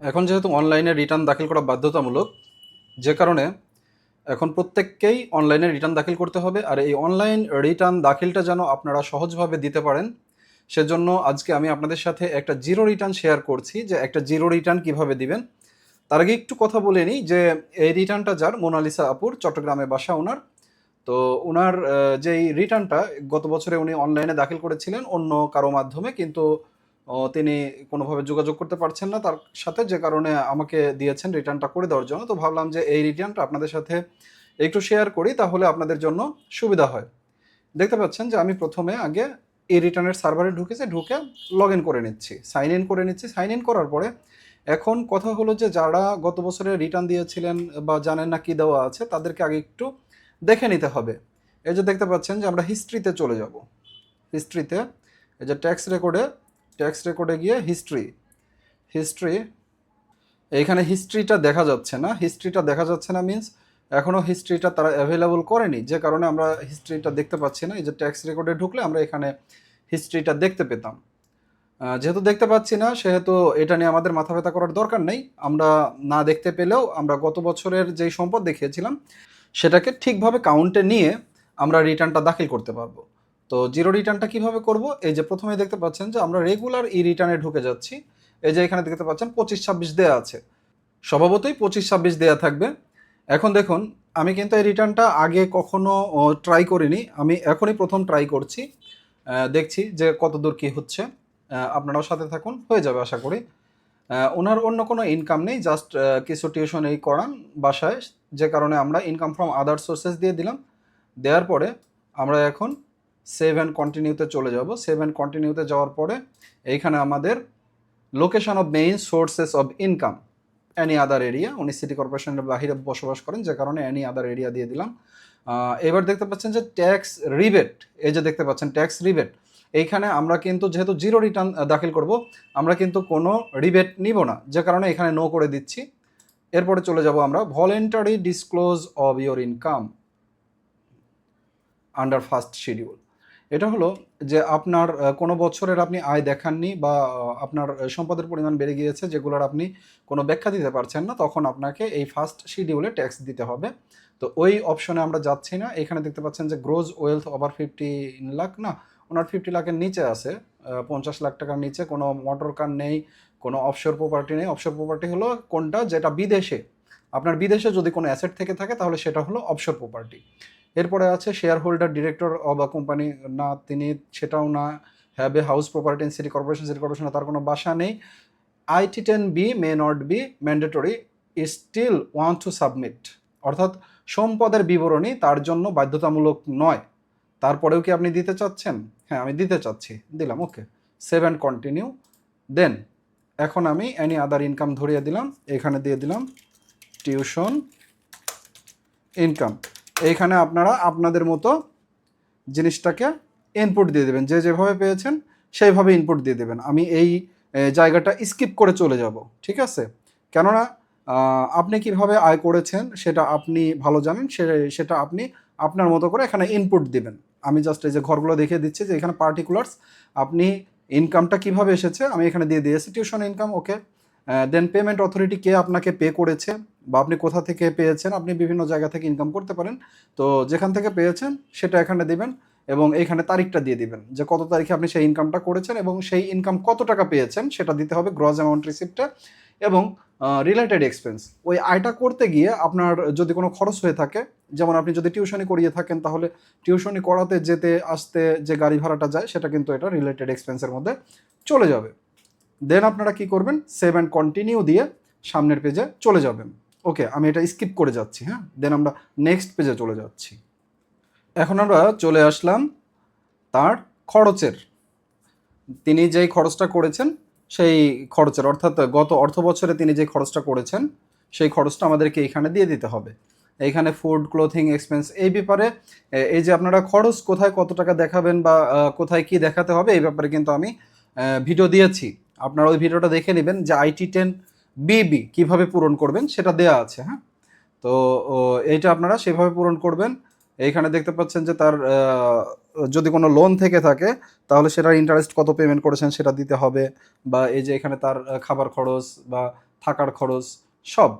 এখন যেহেতু অনলাইনে রিটার্ন দাখিল করা বাধ্যতামূলক, যে কারণে এখন প্রত্যেককেই অনলাইনে রিটার্ন দাখিল করতে হবে। আর এই অনলাইন রিটার্ন দাখিলটা যেন আপনারা সহজভাবে দিতে পারেন, সেজন্য আজকে আমি আপনাদের সাথে একটা জিরো রিটার্ন শেয়ার করছি যে একটা জিরো রিটার্ন কীভাবে দিবেন। তার আগে একটু কথা বলে নিই যে এই রিটার্নটা যার, মোনালিসা আপুর, চট্টগ্রামে বাসা ওনার। তো ওনার যে রিটার্নটা গত বছরে উনি অনলাইনে দাখিল করেছিলেন অন্য কারও মাধ্যমে, কিন্তু তিনি কোনোভাবে যোগাযোগ করতে পারছেন না তার সাথে, যে কারণে আমাকে দিয়েছেন রিটার্নটা করে দেওয়ার জন্য। তো ভাবলাম যে এই রিটার্নটা আপনাদের সাথে একটু শেয়ার করি, তাহলে আপনাদের জন্য সুবিধা হয়। দেখতে পাচ্ছেন যে আমি প্রথমে আগে এই রিটার্নের সার্ভারে ঢুকেছে, ঢুকে লগ ইন করে নিচ্ছি সাইন ইন করে নিচ্ছি। সাইন ইন করার পরে এখন কথা হলো যে যারা গত বছরে রিটার্ন দিয়েছিলেন বা জানেন না কি দেওয়া আছে, তাদেরকে আগে একটু দেখে নিতে হবে। এই যে দেখতে পাচ্ছেন যে আমরা হিস্ট্রিতে চলে যাব। হিস্ট্রিতে এই যে ট্যাক্স রেকর্ডে ট্যাক্স রেকর্ডে গিয়ে হিস্ট্রি হিস্ট্রি এইখানে হিস্ট্রিটা দেখা যাচ্ছে না। হিস্ট্রিটা দেখা যাচ্ছে না মিন্স এখনও হিস্ট্রিটা তারা অ্যাভেলেবল করেনি। যে কারণে আমরা হিস্ট্রিটা দেখতে পাচ্ছি না। এই যে ট্যাক্স রেকর্ডে ঢুকলে আমরা এখানে হিস্ট্রিটা দেখতে পেতাম। যেহেতু দেখতে পাচ্ছি না, সেহেতু এটা নিয়ে আমাদের মাথা ব্যথা করার দরকার নেই। আমরা না দেখতে পেলেও আমরা গত বছরের যেই সম্পদ দেখিয়েছিলাম, সেটাকে ঠিকভাবে কাউন্টে নিয়ে আমরা রিটার্নটা দাখিল করতে পারব। তো জিরো রিটার্নটা কীভাবে করব? এই যে প্রথমে দেখতে পাচ্ছেন যে আমরা রেগুলার ই রিটার্নে ঢুকে যাচ্ছি। এই যে এখানে দেখতে পাচ্ছেন পঁচিশ ছাব্বিশ দেয়া আছে। স্বভাবতই পঁচিশ ছাব্বিশ দেয়া থাকবে। এখন দেখুন, আমি কিন্তু এই রিটার্নটা আগে কখনো ট্রাই করিনি। আমি এখনই প্রথম ট্রাই করছি। দেখছি যে কতদূর কি হচ্ছে। আপনারাও সাথে থাকুন, হয়ে যাবে আশা করি। ওনার অন্য কোনো ইনকাম নেই জাস্ট কিছু টিউশন এই করান বাসায়। যে কারণে আমরা ইনকাম ফ্রম আদার সোর্সেস দিয়ে দিলাম। দেওয়ার পরে আমরা এখন সেভ অ্যান্ড কন্টিনিউতে চলে যাব। সেভ অ্যান্ড কন্টিনিউতে যাওয়ার পরে এইখানে আমাদের location of main sources of income any other area উনি সিটি কর্পোরেশনের বাহিরে বসবাস করেন, যে কারণে অ্যানি আদার এরিয়া দিয়ে দিলাম। এবার দেখতে পাচ্ছেন যে ট্যাক্স রিবেট এই যে দেখতে পাচ্ছেন ট্যাক্স রিবেট এইখানে আমরা কিন্তু যেহেতু জিরো রিটার্ন দাখিল করব, আমরা কিন্তু কোনো রিবেট নিব না, যে কারণে এখানে নো করে দিচ্ছি। এরপরে চলে যাব আমরা voluntary disclose of your income under first schedule এটা হলো যে আপনার কোনো বছরের আপনি আয় দেখাননি বা আপনার সম্পদের পরিমাণ বেড়ে গিয়েছে যেগুলোর আপনি কোনো ব্যাখ্যা দিতে পারছেন না, তখন আপনাকে এই ফার্স্ট শিডিউলে ট্যাক্স দিতে হবে। তো ওই অপশনে আমরা যাচ্ছি না। এখানে দেখতে পাচ্ছেন যে gross wealth over fifty lakh না, ওনার ফিফটি লাখের নিচে আছে পঞ্চাশ লাখ টাকার নিচে। কোনো মোটর কার নেই, কোনো অফশোর প্রপার্টি নেই। অফশোর প্রপার্টি হলো কোনটা? যেটা বিদেশে। আপনার বিদেশে যদি কোনো অ্যাসেট থেকে থাকে, তাহলে সেটা হলো অফশোর প্রপার্টি এরপরে আছে share holder director a company না তিনি, সেটাও না have a house property city corporation city কর্পোরেশনে তার কোনো বাসা নেই। IT ten B may not be mandatory still want to submit অর্থাৎ সম্পদের বিবরণী তার জন্য বাধ্যতামূলক নয়। তারপরেও কি আপনি দিতে চাচ্ছেন? হ্যাঁ আমি দিতে চাচ্ছি। দিলাম okay save and continue then এখন আমি অ্যানি আদার ইনকাম ধরিয়ে দিলাম। এখানে দিয়ে দিলাম টিউশন ইনকাম এইখানে আপনারা আপনাদের মতো জিনিসটাকে ইনপুট দিয়ে দেবেন। যে যেভাবে পেয়েছেন সেইভাবে ইনপুট দিয়ে দেবেন। আমি এই জায়গাটা স্কিপ করে চলে যাব, ঠিক আছে? কেননা আপনি কীভাবে আয় করেছেন সেটা আপনি ভালো জানেন, সে- সেটা আপনি আপনার মতো করে এখানে ইনপুট দিবেন। আমি জাস্ট এই যে ঘরগুলো দেখিয়ে দিচ্ছি যে এখানে পার্টিকুলার্স আপনি ইনকামটা কীভাবে এসেছে, আমি এখানে দিয়ে দিয়েছি। Tuition income okay then payment authority কে আপনাকে পে করেছে। বা আপনি কোথা থেকে পেয়েছেন, আপনি বিভিন্ন জায়গা থেকে ইনকাম করতে পারেন। তো যেখান থেকে পেয়েছেন, সেটা এখানে দিবেন এবং এইখানে তারিখটা দিয়ে দিবেন যে কত তারিখে আপনি সেই ইনকামটা করেছেন এবং সেই ইনকাম কত টাকা পেয়েছেন, সেটা দিতে হবে গ্রস অ্যামাউন্ট রিসিপ্টে এবং রিলেটেড এক্সপেন্স ওই আয়টা করতে গিয়ে আপনার যদি কোনো খরচ হয়ে থাকে, যেমন আপনি যদি টিউশনি করিয়ে থাকেন, তাহলে টিউশনি করাতে, যেতে, আসতে যে গাড়ি ভাড়াটা যায়, সেটা কিন্তু এটা রিলেটেড এক্সপেন্সের মধ্যে চলে যাবে। দেন আপনারা কি করবেন? সেভ অ্যান্ড কন্টিনিউ দিয়ে সামনের পেজে চলে যাবেন। ওকে, আমি এটা স্কিপ করে যাচ্ছি হ্যাঁ? দেন আমরা নেক্সট পেজে চলে যাচ্ছি। এখন আমরা চলে আসলাম তার খরচের। তিনি যেই খরচটা করেছেন, সেই খরচের, অর্থাৎ গত অর্থ বছরে তিনি যে খরচটা করেছেন, সেই খরচটা আমাদেরকে এখানে দিয়ে দিতে হবে। এইখানে ফুড ক্লোথিং এক্সপেন্স এই ব্যাপারে এই যে আপনারা খরচ কোথায় কত টাকা দেখাবেন বা কোথায় কি দেখাতে হবে, এই ব্যাপারে কিন্তু আমি ভিডিও দিয়েছি। আপনারা ওই ভিডিওটা দেখে নেবেন যে আইটি টেন বিবি কীভাবে পূরণ করবেন সেটা দেয়া আছে হ্যাঁ? তো এইটা আপনারা সেভাবে পূরণ করবেন। এইখানে দেখতে পাচ্ছেন যে তার যদি কোনো লোন থেকে থাকে, তাহলে সেটার ইন্টারেস্ট কত পেমেন্ট করেছেন সেটা দিতে হবে, বা এই যে এখানে তার খাবার খরচ বা থাকার খরচ, সব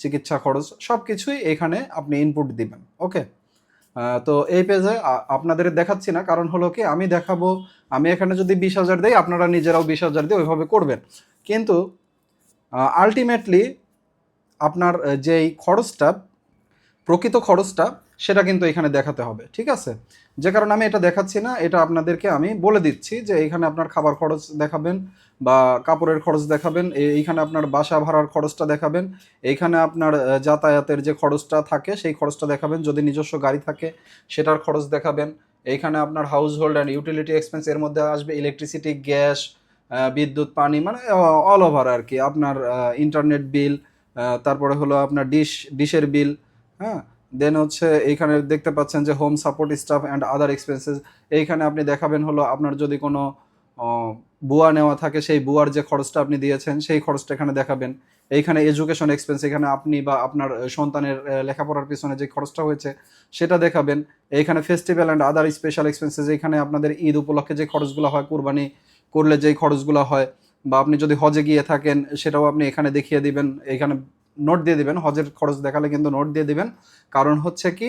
চিকিৎসা খরচ সব কিছুই এখানে আপনি ইনপুট দিবেন ওকে তো এই পেজে আপনাদের দেখাচ্ছি না, কারণ হলো কি, আমি দেখাবো, আমি এখানে যদি বিশ হাজার দিই, আপনারা নিজেরাও বিশ হাজার দিয়ে ওইভাবে করবেন। কিন্তু আলটিমেটলি আপনার যেই খরচটা, প্রকৃত খরচটা, সেটা কিন্তু এখানে দেখাতে হবে, ঠিক আছে? যে কারণে আমি এটা দেখাচ্ছি না, এটা আপনাদেরকে আমি বলে দিচ্ছি যে এইখানে আপনার খাবার খরচ দেখাবেন বা কাপড়ের খরচ দেখাবেন এইখানে আপনার বাসা ভাড়ার খরচটা দেখাবেন, এইখানে আপনার যাতায়াতের যে খরচটা থাকে, সেই খরচটা দেখাবেন, যদি নিজস্ব গাড়ি থাকে, সেটার খরচ দেখাবেন, এইখানে আপনার house hold and utility expense এর মধ্যে আসবে ইলেকট্রিসিটি গ্যাস বিদ্যুৎ, পানি মানে অল ওভার আর কি। আপনার ইন্টারনেট বিল তারপরে হলো আপনার ডিশ ডিশের বিল হ্যাঁ? দেন হচ্ছে এইখানে দেখতে পাচ্ছেন যে home support staff and other expenses এইখানে আপনি দেখাবেন হলো আপনার যদি কোনো বুয়া নেওয়া থাকে, সেই বুয়ার যে খরচটা আপনি দিয়েছেন, সেই খরচটা এখানে দেখাবেন। এইখানে এডুকেশন এক্সপেন্স এখানে আপনি বা আপনার সন্তানের লেখাপড়ার পিছনে যে খরচটা হয়েছে, সেটা দেখাবেন। এইখানে festival and other special expenses এখানে আপনাদের ঈদ উপলক্ষে যে খরচগুলো হয়, কুরবানি করলে যেই খরচগুলো হয়, বা আপনি যদি হজে গিয়ে থাকেন, সেটাও আপনি এখানে দেখিয়ে দিবেন, এখানে নোট দিয়ে দিবেন, হজের খরচ দেখালে কিন্তু নোট দিয়ে দিবেন। কারণ হচ্ছে কি,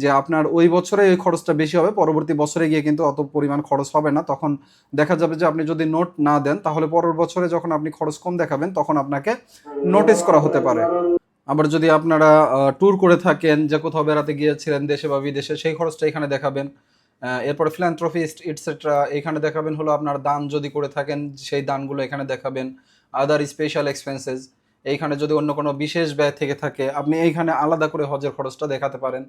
যে আপনার ওই বছরে ওই খরচটা বেশি হবে, পরবর্তী বছরে গিয়ে কিন্তু অত পরিমাণ খরচ হবে না। তখন দেখা যাবে যে আপনি যদি নোট না দেন, তাহলে পরের বছরে যখন আপনি খরচ কম দেখাবেন, তখন আপনাকে নোটিস করা হতে পারে। আবার যদি আপনারা ট্যুর করে থাকেন, যে কোথাও বেড়াতে গিয়েছিলেন, দেশে বা বিদেশে, সেই খরচটা এখানে দেখাবেন। এরপরে ফিলান্থ্রফিস্ট ইটসেট্রা এখানে দেখাবেন হলো আপনার দান যদি করে থাকেন, সেই দানগুলো এখানে দেখাবেন। আদার স্পেশাল এক্সপেন্সেস এইখানে যদি অন্য কোনো বিশেষ ব্যয় থেকে থাকে, আপনি এইখানে আলাদা করে হজের খরচটা দেখাতে পারেন।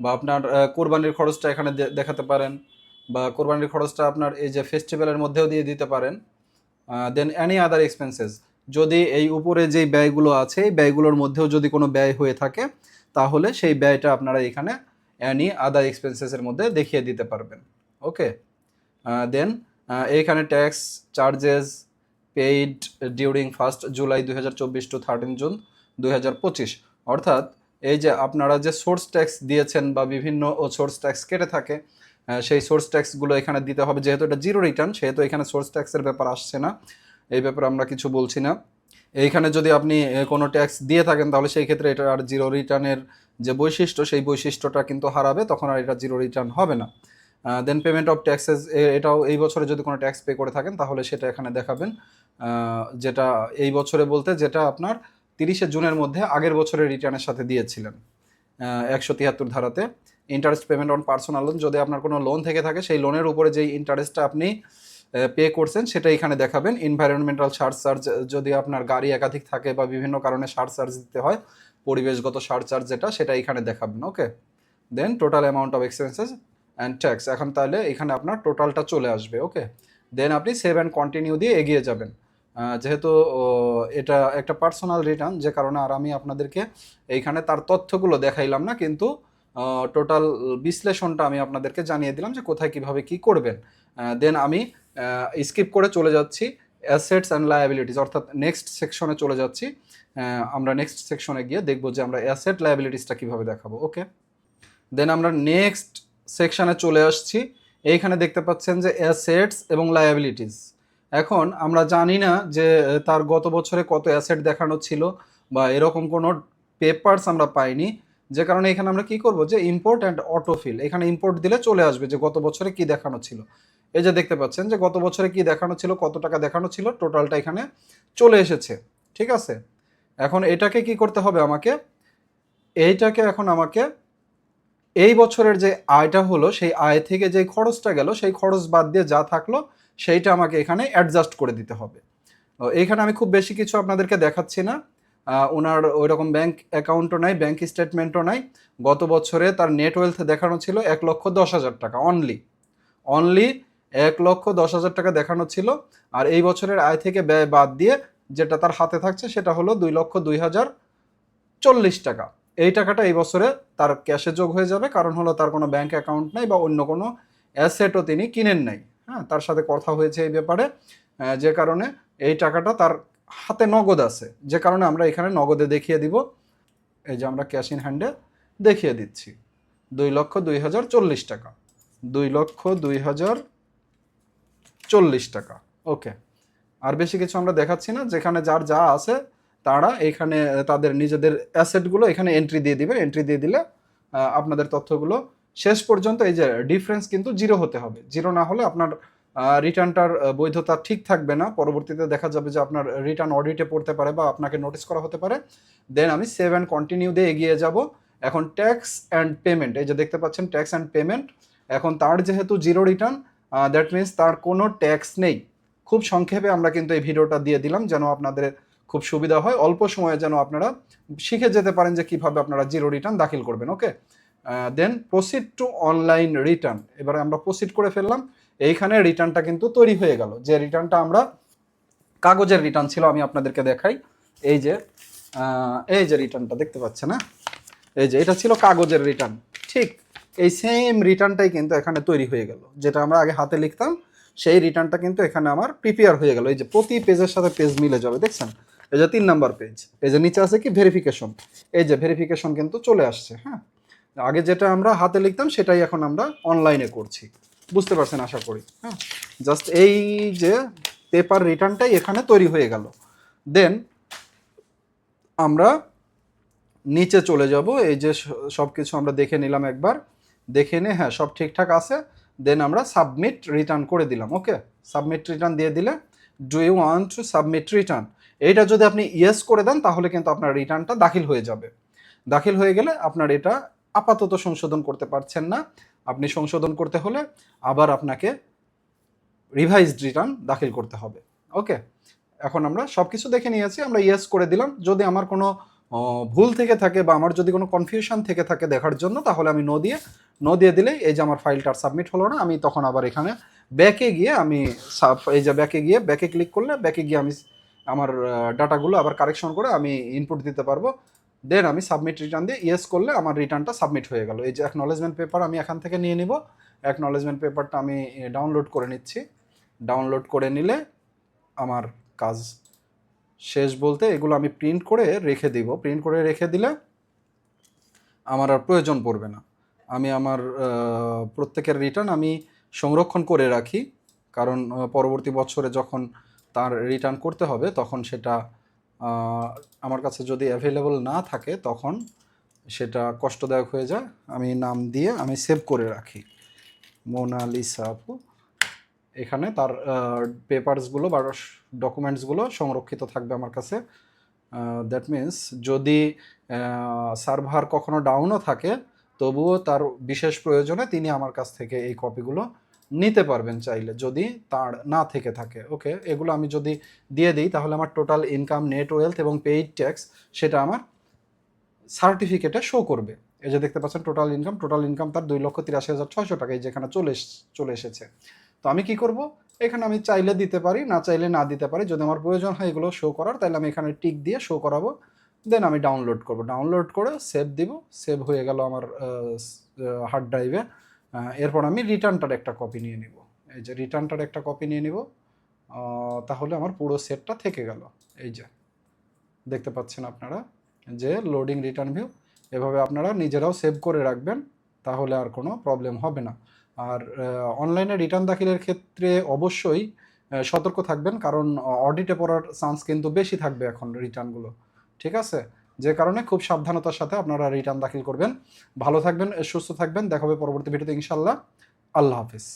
বা আপনার কোরবানির খরচটা এখানে দেখাতে পারেন। বা কোরবানির খরচটা আপনার এই যে ফেস্টিভ্যালের মধ্যেও দিয়ে দিতে পারেন। দেন অ্যানি আদার এক্সপেন্সেস যদি এই উপরে যেই ব্যয়গুলো আছে, এই ব্যয়গুলোর মধ্যেও যদি কোনো ব্যয় হয়ে থাকে, তাহলে সেই ব্যয়টা আপনারা এখানে অ্যানি আদার এক্সপেন্সেসের মধ্যে দেখিয়ে দিতে পারবেন। ওকে দেন এইখানে tax charges paid during first July দুই হাজার চব্বিশ টু থার্টিন জুন দুই হাজার পঁচিশ। অর্থাৎ, এই যে আপনারা যে সোর্স ট্যাক্স দিয়েছেন বা বিভিন্ন সোর্স ট্যাক্স কেটে থাকে সেই সোর্স ট্যাক্সগুলো এখানে দিতে হবে। যেহেতু এটা জিরো রিটার্ন সেহেতু এখানে সোর্স ট্যাক্সের ব্যাপার আসছে না। এই ব্যাপারে আমরা কিছু বলছি না। এইখানে যদি আপনি কোনো ট্যাক্স দিয়ে থাকেন, তাহলে সেই ক্ষেত্রে এটা আর জিরো রিটার্নের যে বৈশিষ্ট্য, সেই বৈশিষ্ট্যটা কিন্তু হারাবে, তখন আর এটা জিরো রিটার্ন হবে না। দেন পেমেন্ট অফ ট্যাক্সেস এটাও এই বছরে যদি কোনো ট্যাক্স পে করে থাকেন, তাহলে সেটা এখানে দেখাবেন। যেটা এই বছরে বলতে, যেটা আপনার তিরিশে জুনের মধ্যে আগের বছরের রিটার্নের সাথে দিয়েছিলেন। একশো তিয়াত্তর ধারাতে। Interest payment on personal loan যদি আপনার কোনো লোন থেকে থাকে, সেই লোনের উপরে যেই ইন্টারেস্টটা আপনি পে করছেন, সেটা এখানে দেখাবেন। এনভায়রনমেন্টাল সার চার্জ যদি আপনার গাড়ি একাধিক থাকে বা বিভিন্ন কারণে সার চার্জ দিতে হয়, পরিবেশগত সার চার্জ যেটা, সেটা এখানে দেখাবেন okay then total amount of expenses and tax এখন তাহলে এখানে আপনার টোটালটা চলে আসবে ওকে দেন আপনি সেভ অ্যান্ড কন্টিনিউ দিয়ে এগিয়ে যাবেন। যেহেতু এটা একটা পার্সোনাল রিটার্ন যে কারণে আর আমি আপনাদেরকে এইখানে তার তথ্যগুলো দেখাইলাম না, কিন্তু টোটাল বিশ্লেষণটা আমি আপনাদেরকে জানিয়ে দিলাম যে কোথায় কীভাবে কি করবেন। দেন আমি স্কিপ করে চলে যাচ্ছি অ্যাসেটস অ্যান্ড লায়াবিলিটিস অর্থাৎ নেক্সট সেকশনে চলে যাচ্ছি। আমরা নেক্সট সেকশনে গিয়ে দেখব যে আমরা অ্যাসেট লায়াবিলিটিসটা কীভাবে দেখাবো ওকে দেন আমরা নেক্সট সেকশনে চলে আসছি, এইখানে দেখতে পাচ্ছেন যে অ্যাসেটস এবং লায়াবিলিটিস এখন আমরা জানি না যে তার গত বছরে কত অ্যাসেট দেখানো ছিল বা এরকম কোনো পেপারস আমরা পাইনি। যে কারণে এখানে আমরা কি করব যে ইম্পোর্ট অ্যান্ড অটোফিল এখানে ইম্পোর্ট দিলে চলে আসবে যে গত বছরে কি দেখানো ছিল। এই যে দেখতে পাচ্ছেন যে গত বছরে কি দেখানো ছিল, কত টাকা দেখানো ছিল, টোটালটা এখানে চলে এসেছে, ঠিক আছে? এখন এটাকে কি করতে হবে আমাকে? এইটাকে এখন আমাকে এই বছরের যে আয়টা হলো, সেই আয় থেকে যে খরচটা গেল, সেই খরচ বাদ দিয়ে যা থাকল, সেইটা আমাকে এখানে অ্যাডজাস্ট করে দিতে হবে। এইখানে আমি খুব বেশি কিছু আপনাদেরকে দেখাচ্ছি না। ওনার ওই রকম ব্যাংক অ্যাকাউন্টও নাই ব্যাংক স্টেটমেন্টও নাই। গত বছরে তার নেট ওয়েলথ দেখানো ছিল এক লক্ষ দশ হাজার টাকা অনলি অনলি এক লক্ষ দশ হাজার টাকা দেখানো ছিল। আর এই বছরের আয় থেকে ব্যয় বাদ দিয়ে যেটা তার হাতে থাকছে সেটা হলো দুই লক্ষ দুই হাজার চল্লিশ টাকা। এই টাকাটা এই বছরে তার ক্যাশে যোগ হয়ে যাবে, কারণ হলো তার কোনো ব্যাংক অ্যাকাউন্ট নাই বা অন্য কোনো অ্যাসেটও তিনি কিনেন নাই। হ্যাঁ তার সাথে কথা হয়েছে এই ব্যাপারে। যে কারণে এই টাকাটা তার হাতে নগদ আছে। যে কারণে আমরা এখানে নগদে দেখিয়ে দিব। এই যে আমরা ক্যাশ ইন হ্যান্ডে দেখিয়ে দিচ্ছি। দুই লক্ষ দুই হাজার চল্লিশ টাকা। দুই লক্ষ দুই হাজার চল্লিশ টাকা। ওকে আর বেশি কিছু আমরা দেখাচ্ছি না। যেখানে যার যা আছে, তারা এখানে, তাদের নিজেদের অ্যাসেটগুলো এখানে এন্ট্রি দিয়ে দিবে। এন্ট্রি দিয়ে দিলে আপনাদের তথ্যগুলো শেষ পর্যন্ত এই যে ডিফারেন্স কিন্তু জিরো হতে হবে। জিরো না হলে আপনার রিটার্নটার বৈধতা ঠিক থাকবে না। পরবর্তীতে দেখা যাবে যে আপনার রিটার্ন অডিটে পড়তে পারে বা আপনাকে নোটিস করা হতে পারে। দেন আমি সেভ অ্যান্ড কন্টিনিউ দিয়ে এগিয়ে যাব। এখন ট্যাক্স অ্যান্ড পেমেন্ট এই যে দেখতে পাচ্ছেন ট্যাক্স অ্যান্ড পেমেন্ট এখন তার যেহেতু জিরো রিটার্ন দ্যাট মিনস তার কোনো ট্যাক্স নেই। খুব সংক্ষেপে আমরা কিন্তু এই ভিডিওটা দিয়ে দিলাম, যেন আপনাদের খুব সুবিধা হয়। অল্প সময়ে যেন আপনারা শিখে যেতে পারেন যে কীভাবে আপনারা জিরো রিটার্ন দাখিল করবেন okay then proceed to online return এবারে আমরা প্রসিড করে ফেললাম। এইখানে রিটার্নটা কিন্তু তৈরি হয়ে গেল। যে রিটার্নটা আমরা কাগজের রিটার্ন ছিল, আমি আপনাদেরকে দেখাই। এই যে এই যে রিটার্নটা দেখতে পাচ্ছেন না এই যে, এটা ছিল কাগজের রিটার্ন ঠিক এই সেম রিটার্নটাই কিন্তু এখানে তৈরি হয়ে গেল। যেটা আমরা আগে হাতে লিখতাম, সেই রিটার্নটা কিন্তু এখানে আমার প্রিপেয়ার হয়ে গেল। এই যে প্রতি পেজের সাথে পেজ মিলে যাবে, দেখছেন? এই যে তিন নাম্বার পেজ এই যে নিচে আছে কি? ভেরিফিকেশন এই যে ভেরিফিকেশন কিন্তু চলে আসছে হ্যাঁ? আগে যেটা আমরা হাতে লিখতাম, সেটাই এখন আমরা অনলাইনে করছি। বুঝতে পারছেন? আশা করি হ্যাঁ? জাস্ট এই যে পেপার রিটার্নটাই এখানে তৈরি হয়ে গেল। দেন আমরা নিচে চলে যাব। এই যে সব কিছু আমরা দেখে নিলাম একবার। দেখে নিয়ে হ্যাঁ সব ঠিকঠাক আছে। দেন আমরা সাবমিট রিটার্ন করে দিলাম ওকে সাবমিট রিটার্ন দিয়ে দিলে do you want to submit return এইটা যদি আপনি ইয়েস করে দেন, তাহলে কিন্তু আপনার রিটার্নটা দাখিল হয়ে যাবে। দাখিল হয়ে গেলে আপনার এটা আপাতত সংশোধন করতে পারছেন না। আপনি সংশোধন করতে হলে আবার আপনাকে রিভাইজড রিটার্ন দাখিল করতে হবে ওকে এখন আমরা সব কিছু দেখে নিয়েছি, আমরা ইয়েস করে দিলাম। যদি আমার কোনো ভুল থেকে থাকে বা আমার যদি কোনো কনফিউশন থেকে থাকে দেখার জন্য, তাহলে আমি নো দিয়ে নো দিয়ে দিলেই এই যে আমার ফাইলটা আর সাবমিট হলো না, আমি তখন আবার এখানে ব্যাকে গিয়ে আমি এই যে ব্যাকে গিয়ে ব্যাকে ক্লিক করলে ব্যাকে গিয়ে আমি আমার ডাটাগুলো আবার কারেকশন করে আমি ইনপুট দিতে পারব। দেন আমি সাবমিট রিটার্ন দিয়ে ইয়েস করলে আমার রিটার্নটা সাবমিট হয়ে গেল। এই যে অ্যাকনলেজমেন্ট পেপার আমি এখান থেকে নিয়ে নিব। অ্যাকনলেজমেন্ট পেপারটা আমি ডাউনলোড করে নিচ্ছি। ডাউনলোড করে নিলে আমার কাজ শেষ বলতে এগুলো আমি প্রিন্ট করে রেখে দিব। প্রিন্ট করে রেখে দিলে আমার আর প্রয়োজন পড়বে না। আমি আমার প্রত্যেকের রিটার্ন আমি সংরক্ষণ করে রাখি। কারণ পরবর্তী বছরে যখন তার রিটার্ন করতে হবে, তখন সেটা আমার কাছে যদি অ্যাভেলেবল না থাকে, তখন সেটা কষ্টদায়ক হয়ে যায়। আমি নাম দিয়ে আমি সেভ করে রাখি। মোনালিসা আপু। এখানে তার পেপারসগুলো বা ডকুমেন্টসগুলো সংরক্ষিত থাকবে আমার কাছে। দ্যাট মিন্স যদি সার্ভার কখনো ডাউনও থাকে, তবুও তার বিশেষ প্রয়োজনে তিনি আমার কাছ থেকে এই কপিগুলো নিতে পারবেন চাইলে, যদি তার না থেকে থাকে। ওকে এগুলো আমি যদি দিয়ে দিই, তাহলে আমার টোটাল ইনকাম নেট ওয়েলথ এবং পেইড ট্যাক্স সেটা আমার সার্টিফিকেটে শো করবে। এই যে দেখতে পাচ্ছেন টোটাল ইনকাম টোটাল ইনকাম তার দুই লক্ষ তিরাশি হাজার ছয়শো টাকা এই যেখানে চলে চলে এসেছে। তো আমি কি করব? এখানে আমি চাইলে দিতে পারি, না চাইলে না দিতে পারি। যদি আমার প্রয়োজন হয় এগুলো শো করার, তাহলে আমি এখানে টিক দিয়ে শো করাবো। দেন আমি ডাউনলোড করব। ডাউনলোড করে সেভ দিব। সেভ হয়ে গেল আমার হার্ড ড্রাইভে এরপর আমি রিটার্নটার একটা কপি নিয়ে নিব। এই যে রিটার্নটার একটা কপি নিয়ে নিব। তাহলে আমার পুরো সেটটা থেকে গেল। এই যে, দেখতে পাচ্ছেন আপনারা? যে লোডিং রিটার্ন ভিউ এভাবে আপনারা নিজেরাও সেভ করে রাখবেন। তাহলে আর কোনো প্রবলেম হবে না। আর অনলাইনে রিটার্ন দাখিলের ক্ষেত্রে অবশ্যই সতর্ক থাকবেন কারণ অডিটে পড়ার চান্স কিন্তু বেশি থাকবে এখন রিটার্নগুলো ঠিক আছে? যে কারণে খুব সাবধানতার সাথে আপনারা রিটার্ন দাখিল করবেন। ভালো থাকবেন, সুস্থ থাকবেন। দেখাবে পরবর্তী ভিডিওতে ইনশাল্লাহ আল্লাহ হাফিজ।